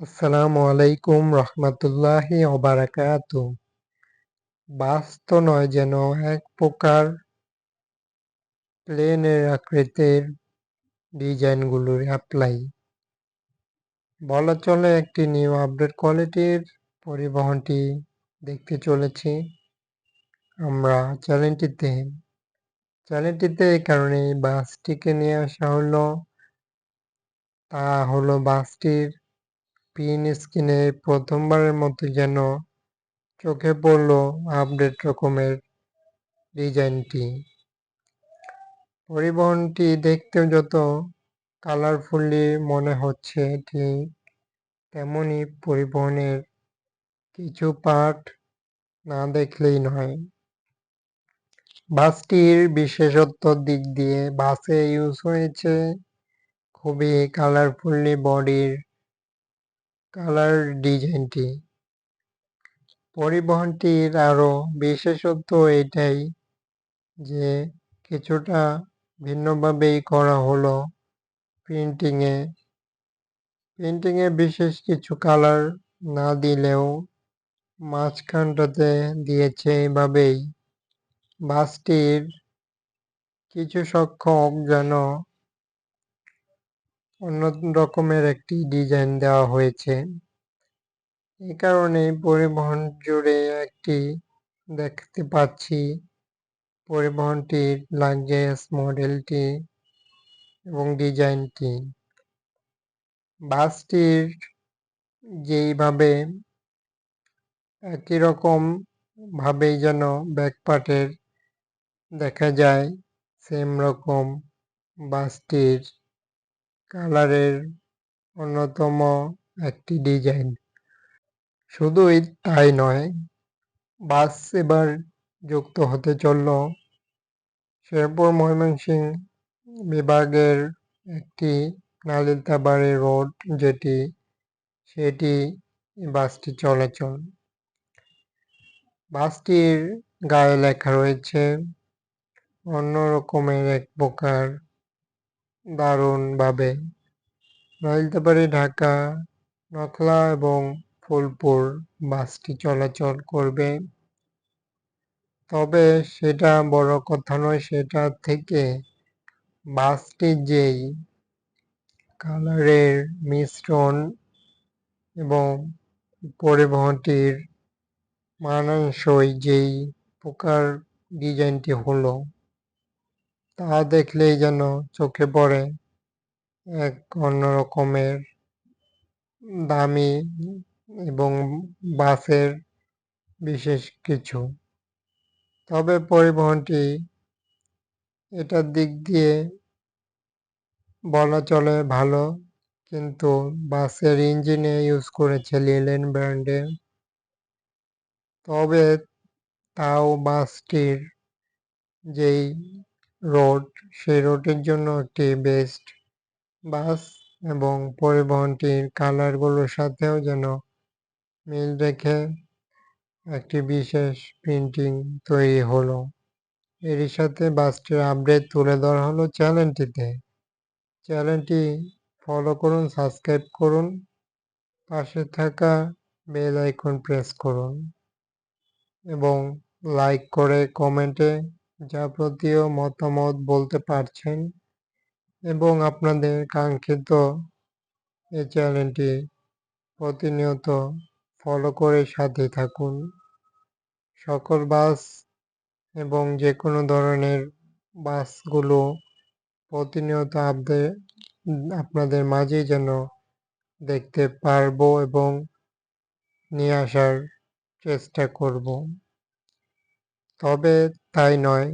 আসসালামু আলাইকুম রহমতুল্লাহি ওবারাকাত বাস তো নয় যেন এক প্রকার প্লেনের আকৃতির ডিজাইনগুলোর অ্যাপ্লাই বলা চলে একটি নিউ আপডেট কোয়ালিটির পরিবহনটি দেখতে চলেছি। আমরা চ্যানেলটিতে চ্যানেলটিতে এই কারণে বাসটিকে নিয়ে আসা হলো। তা হলো বাসটির পিন স্ক্রিনে প্রথমবারের মতো যেন চোখে পড়ল আপডেট রকমের ডিজাইনটি। পরিবহনটি দেখতেও যত কালারফুলি মনে হচ্ছে, ঠিক তেমনই পরিবহনের কিছু পার্ট না দেখলেই নয়। বাসটির বিশেষত্বর দিক দিয়ে বাসে ইউজ হয়েছে খুবই কালারফুলি বডির কালার ডিজাইনটি পরিবহনটির আরও বিশেষত্ব এটাই যে কিছুটা ভিন্নভাবেই করা হলো প্রিন্টিংয়ে প্রিন্টিংয়ে বিশেষ কিছু কালার না দিলেও মাঝখানটাতে দিয়েছে এভাবেই। বাসটির কিছু সংখ্যক যেন অন্য রকমের একটি ডিজাইন দেওয়া হয়েছে। এই কারণে পরিবহন জুড়ে একটি দেখতে পাচ্ছি। পরিবহনটির লাগেজ মডেলটি এবং ডিজাইনটি বাসটির যেইভাবে একই রকম ভাবেই যেন ব্যাকপার্টের দেখা যায় সেম রকম বাসটির কালারের অন্যতম একটি ডিজাইন। শুধুই তাই নয়, বাস এবার যুক্ত হতে চলল শেরপুর ময়মনসিংহ বিভাগের একটি নালিতাবাড়ি রোড যেটি, সেটি বাসটি চলাচল। বাসটির গায়ে লেখা রয়েছে অন্য রকমের এক প্রকার দারুণভাবে। নালিতাবাড়ি ঢাকা নখলা এবং ফুলপুর বাসটি চলাচল করবে। তবে সেটা বড় কথা নয়, সেটা থেকে বাসটির যেই কালারের মিশ্রণ এবং পরিবহনটির মানানসই যেই প্রকার ডিজাইনটি হলো তা দেখলেই যেন চোখে পড়ে এক অন্য রকমের দামি এবং বাসের বিশেষ কিছু। তবে পরিবহনটি এটার দিক দিয়ে বলা চলে ভালো, কিন্তু বাসের ইঞ্জিনে ইউজ করেছে লিলেন ব্র্যান্ডের তবে তাও বাসটির যেই রোড সেই রোডের জন্য একটি বেস্ট বাস এবং পরিবহনটির কালারগুলোর সাথেও যেন মিল রেখে একটি বিশেষ প্রিন্টিং তৈরি হলো। এরই সাথে বাসটির আপডেট তুলে ধরা হলো চ্যানেলটিতে চ্যানেলটি ফলো করুন সাবস্ক্রাইব করুন, পাশে থাকা বেল আইকন প্রেস করুন এবং লাইক করে কমেন্টে যাবতীয় মতামত বলতে পারছেন এবং আপনাদের কাঙ্ক্ষিত এই চ্যানেলটি প্রতিনিয়ত ফলো করে সাথে থাকুন। সকল বাস এবং যে কোনো ধরনের বাসগুলো প্রতিনিয়ত আপডে আপনাদের মাঝেই যেন দেখতে পারব এবং নিয়ে আসার চেষ্টা করব। তবে তাই নয়।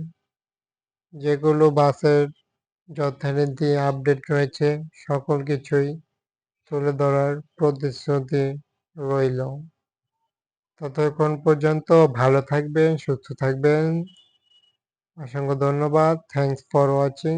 যেগুলো বাসের যথারীতি আপডেট রয়েছে, সকল কিছুই তুলে ধরার প্রতিশ্রুতি রইল। ততক্ষণ পর্যন্ত ভালো থাকবেন, সুস্থ থাকবেন। অসংখ্য ধন্যবাদ। Thanks for watching